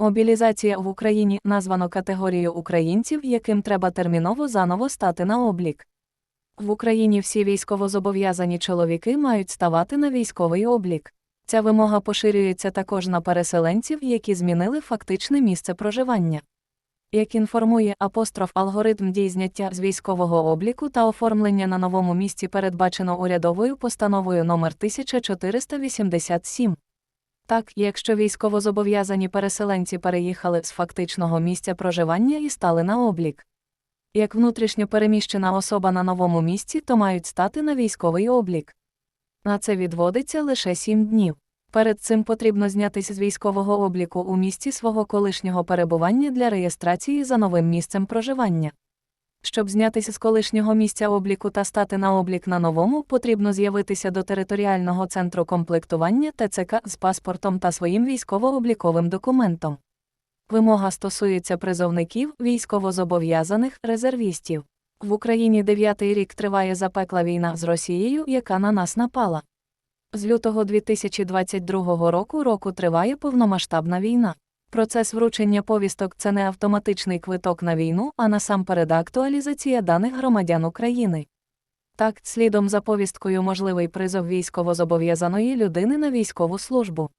Мобілізація в Україні названо категорію українців, яким треба терміново заново стати на облік. В Україні всі військовозобов'язані чоловіки мають ставати на військовий облік. Ця вимога поширюється також на переселенців, які змінили фактичне місце проживання. Як інформує апостроф алгоритм дій зняття з військового обліку та оформлення на новому місці передбачено урядовою постановою номер 1487. Так, якщо військовозобов'язані переселенці переїхали з фактичного місця проживання і стали на облік. Як внутрішньо переміщена особа на новому місці, то мають стати на військовий облік. На це відводиться лише 7 днів. Перед цим потрібно знятися з військового обліку у місці свого колишнього перебування для реєстрації за новим місцем проживання. Щоб знятися з колишнього місця обліку та стати на облік на новому, потрібно з'явитися до територіального центру комплектування ТЦК з паспортом та своїм військово-обліковим документом. Вимога стосується призовників, військовозобов'язаних, резервістів. В Україні дев'ятий рік триває запекла війна з Росією, яка на нас напала. З лютого 2022 року року триває повномасштабна війна. Процес вручення повісток це не автоматичний квиток на війну, а насамперед актуалізація даних громадян України. Так, слідом за повісткою можливий призов військовозобов'язаної людини на військову службу.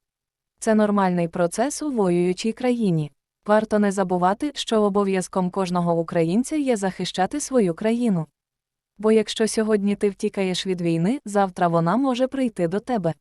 Це нормальний процес у воюючій країні. Варто не забувати, що обов'язком кожного українця є захищати свою країну. Бо якщо сьогодні ти втікаєш від війни, завтра вона може прийти до тебе.